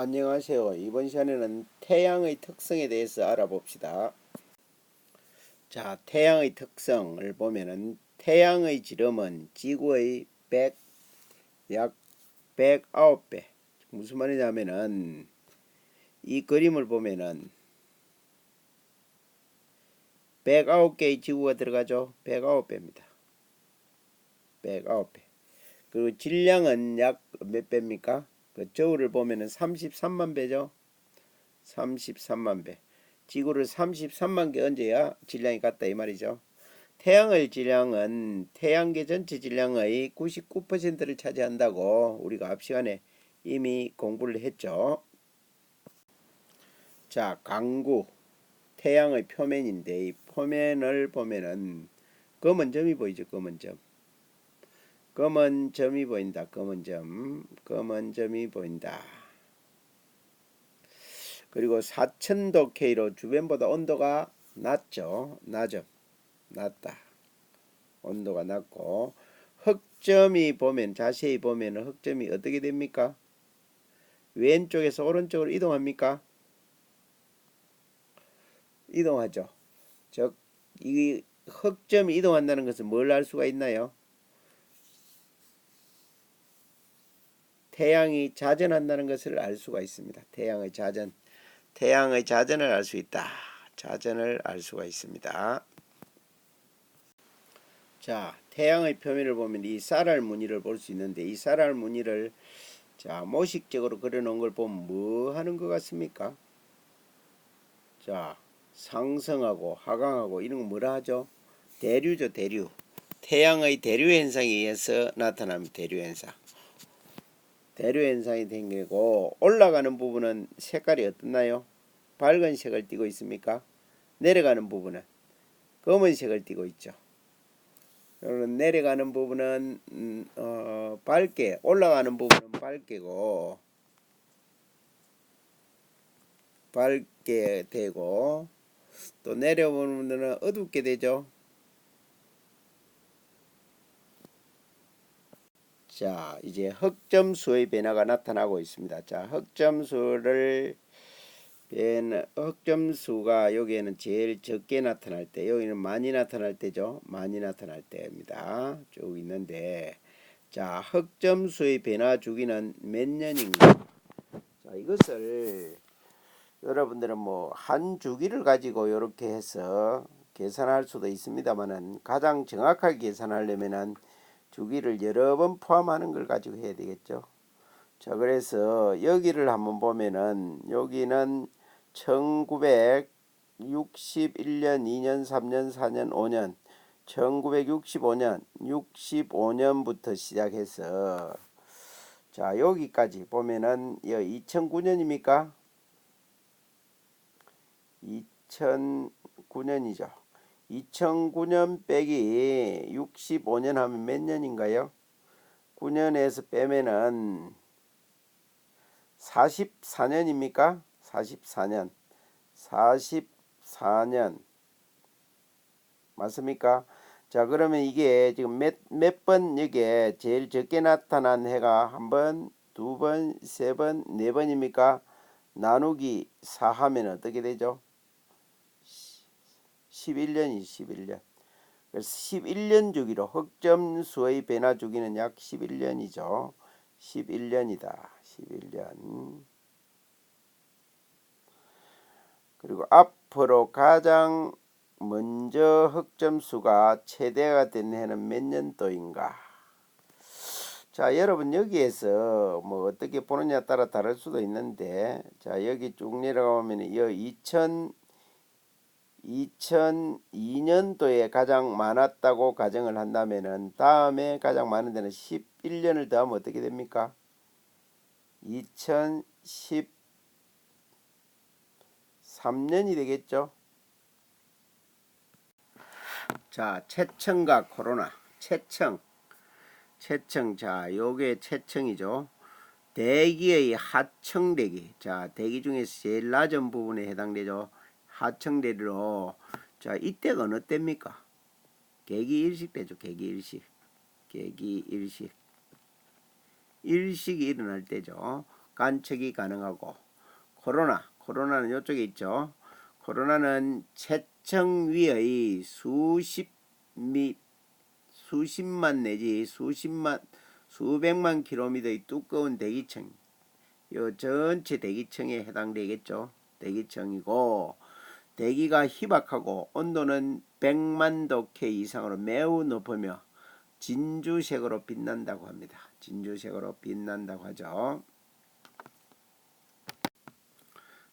안녕하세요. 이번 시간에는 태양의 특성에 대해서 알아봅시다. 자, 태양의 특성을 보면은 태양의 지름은 지구의 100, 약 109배. 무슨 말이냐면은 이 그림을 보면은 109개의 지구가 들어가죠. 109배입니다. 109배. 그리고 질량은 약 몇 배입니까? 그 저울을 보면은 33만 배죠. 33만 배. 지구를 33만 개 얹어야 질량이 같다 이 말이죠. 태양의 질량은 태양계 전체 질량의 99%를 차지한다고 우리가 앞 시간에 이미 공부를 했죠. 자, 강구 태양의 표면인데 이 표면을 보면은 검은 점이 보이죠. 검은 점. 검은 점이 보인다. 검은 점. 검은 점이 보인다. 그리고 4000도 K로 주변보다 온도가 낮죠. 낮음. 낮다. 온도가 낮고 흑점이 보면 자세히 보면 흑점이 어떻게 됩니까? 왼쪽에서 오른쪽으로 이동합니까? 이동하죠. 즉, 이 흑점이 이동한다는 것은 뭘 알 수가 있나요? 태양이 자전한다는 것을 알 수가 있습니다. 태양의 자전, 태양의 자전을 알 수 있다. 자전을 알 수가 있습니다. 자, 태양의 표면을 보면 이 쌀알 무늬를 볼 수 있는데 이 쌀알 무늬를 자 모식적으로 그려놓은 걸 보면 뭐 하는 것 같습니까? 자, 상승하고 하강하고 이런 거 뭐라 하죠? 대류죠, 대류. 태양의 대류 현상에 의해서 나타납니다. 대류 현상. 대류 현상이 생기고 올라가는 부분은 색깔이 어떻나요? 밝은 색을 띠고 있습니까? 내려가는 부분은 검은색을 띠고 있죠. 여러분 내려가는 부분은 음, 어, 밝게 올라가는 부분은 밝게고 밝게 되고 또 내려오는 부분은 어둡게 되죠. 자, 이제 흑점수의 변화가 나타나고 있습니다. 자, 흑점수를 변 흑점수가 여기에는 제일 적게 나타날 때, 여기는 많이 나타날 때죠. 많이 나타날 때입니다. 쭉 있는데, 자, 흑점수의 변화 주기는 몇 년인가? 자, 이것을 여러분들은 뭐 한 주기를 가지고 이렇게 해서 계산할 수도 있습니다만은 가장 정확하게 계산하려면은 주기를 여러 번 포함하는 걸 가지고 해야 되겠죠. 자, 그래서 여기를 한번 보면은 여기는 1961년, 2년, 3년, 4년, 5년, 1965년, 65년부터 시작해서 자, 여기까지 보면은 2009년입니까? 2009년이죠. 2009년 빼기 65년 하면 몇 년인가요? 9년에서 빼면은 44년입니까? 44년. 44년. 맞습니까? 자, 그러면 이게 지금 몇, 몇 번 여기에 제일 적게 나타난 해가 한 번, 두 번, 세 번, 네 번입니까? 나누기 4 하면 어떻게 되죠? 11년이 11년. 그래서 11년 주기로 흑점수의 변화 주기는 약 11년이죠. 11년이다. 11년. 그리고 앞으로 가장 먼저 흑점수가 최대가 된 해는 몇 년도인가? 자, 여러분 여기에서 뭐 어떻게 보느냐에 따라 다를 수도 있는데 자, 여기 쭉 내려가 보면 이 2000, 2002년도에 가장 많았다고 가정을 한다면은 다음에 가장 많은 데는 11년을 더하면 어떻게 됩니까? 2013년이 되겠죠? 자, 체청과 코로나. 체청. 체청. 자, 요게 체청이죠. 대기의 하청대기. 자, 대기 중에서 제일 낮은 부분에 해당되죠. 하청대로. 자, 이때가 어느 때입니까? 계기 일식 때죠. 계기 일식. 계기 일식. 일식이 일어날 때죠. 관측이 가능하고 코로나 코로나는 이쪽에 있죠. 코로나는 체청 위의 수십 미 수십만 내지 수십만 수백만 킬로미터의 두꺼운 대기층 요 전체 대기층에 해당되겠죠. 대기층이고 대기가 희박하고 온도는 100만 도 K 이상으로 매우 높으며 진주색으로 빛난다고 합니다. 진주색으로 빛난다고 하죠.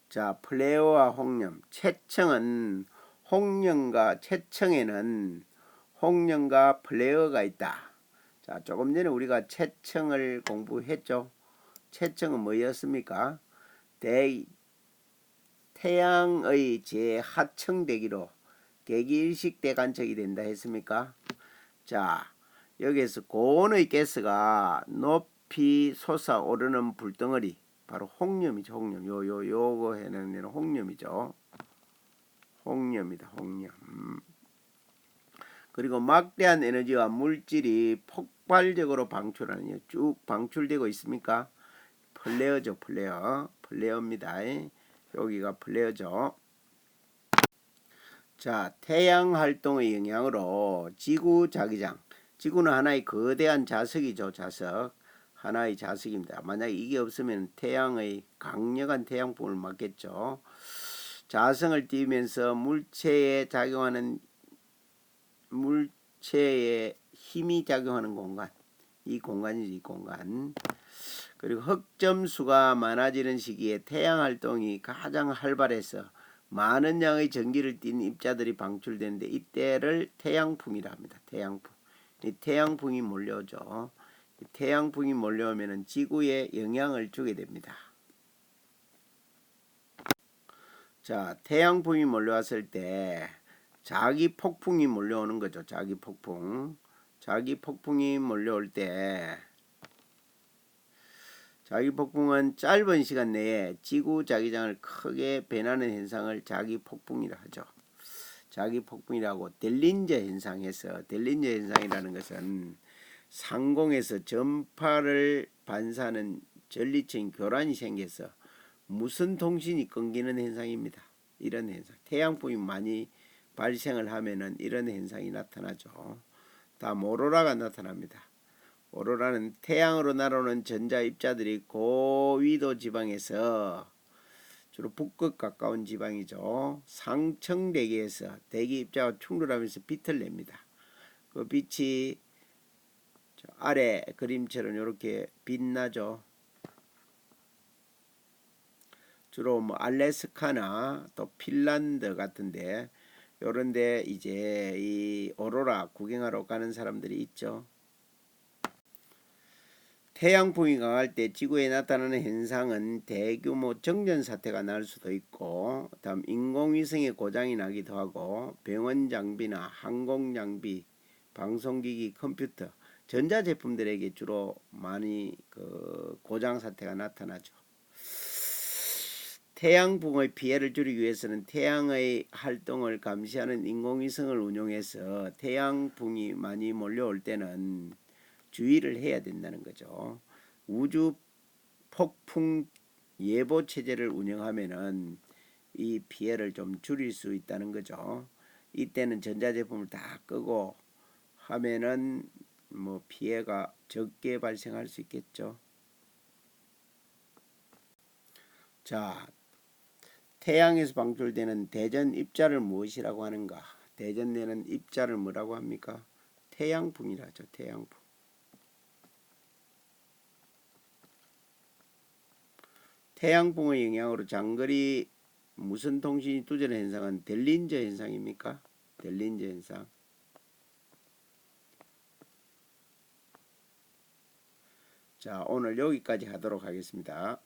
자, 플레어와 홍염. 채청은 홍염과 채청에는 홍염과 플레어가 있다. 자, 조금 전에 우리가 채청을 공부했죠. 채청은 뭐였습니까? 대, 태양의 제하층 대기로 계기일식 대간척이 된다 했습니까? 자, 여기에서 고온의 가스가 높이 솟아오르는 불덩어리 바로 홍염이죠. 홍염. 요 요 요거 해내는 홍염이죠. 홍염이다. 홍염. 음. 그리고 막대한 에너지와 물질이 폭발적으로 방출하는 쭉 방출되고 있습니까? 플레어죠, 플레어. 플레어입니다. 여기가 플레어죠. 자, 태양 활동의 영향으로 지구 자기장. 지구는 하나의 거대한 자석이죠, 자석. 하나의 자석입니다. 만약 이게 없으면 태양의 강력한 태양풍을 맞겠죠. 자성을 띄우면서 물체에 작용하는 물체에 힘이 작용하는 공간. 이 공간이지, 이 공간. 그리고 흑점수가 많아지는 시기에 태양 활동이 가장 활발해서 많은 양의 전기를 띤 입자들이 방출되는데 이때를 태양풍이라 합니다. 태양풍. 이 태양풍이 몰려오죠. 이 태양풍이 몰려오면 지구에 영향을 주게 됩니다. 자, 태양풍이 몰려왔을 때 자기 폭풍이 몰려오는 거죠. 자기 폭풍. 자기 폭풍이 몰려올 때 자기 폭풍은 짧은 시간 내에 지구 자기장을 크게 변하는 현상을 자기 폭풍이라 하죠. 자기 폭풍이라고 델린저 현상에서 델린저 현상이라는 것은 상공에서 전파를 반사하는 전리층 교란이 생겨서 무선 통신이 끊기는 현상입니다. 이런 현상. 태양풍이 많이 발생을 하면은 이런 현상이 나타나죠. 다음 오로라가 나타납니다. 오로라는 태양으로 날아오는 전자 입자들이 고위도 지방에서 주로 북극 가까운 지방이죠. 상층 대기에서 대기 입자와 충돌하면서 빛을 냅니다. 그 빛이 아래 그림처럼 이렇게 빛나죠. 주로 뭐 알래스카나 또 핀란드 같은데 요런데 이제 이 오로라 구경하러 가는 사람들이 있죠. 태양풍이 강할 때 지구에 나타나는 현상은 대규모 정전 사태가 날 수도 있고 다음 인공위성의 고장이 나기도 하고 병원 장비나 항공 장비 방송기기 컴퓨터 전자 제품들에게 주로 많이 그 고장 사태가 나타나죠. 태양풍의 피해를 줄이기 위해서는 태양의 활동을 감시하는 인공위성을 운용해서 태양풍이 많이 몰려올 때는 주의를 해야 된다는 거죠. 우주 폭풍 예보 체제를 운영하면은 이 피해를 좀 줄일 수 있다는 거죠. 이때는 전자제품을 다 끄고 하면은 뭐 피해가 적게 발생할 수 있겠죠. 자, 태양에서 방출되는 대전 입자를 무엇이라고 하는가? 대전 내는 입자를 뭐라고 합니까? 태양풍이라죠. 태양풍. 태양풍의 영향으로 장거리 무선 통신이 두절의 현상은 델린저 현상입니까? 델린저 현상. 자, 오늘 여기까지 하도록 하겠습니다.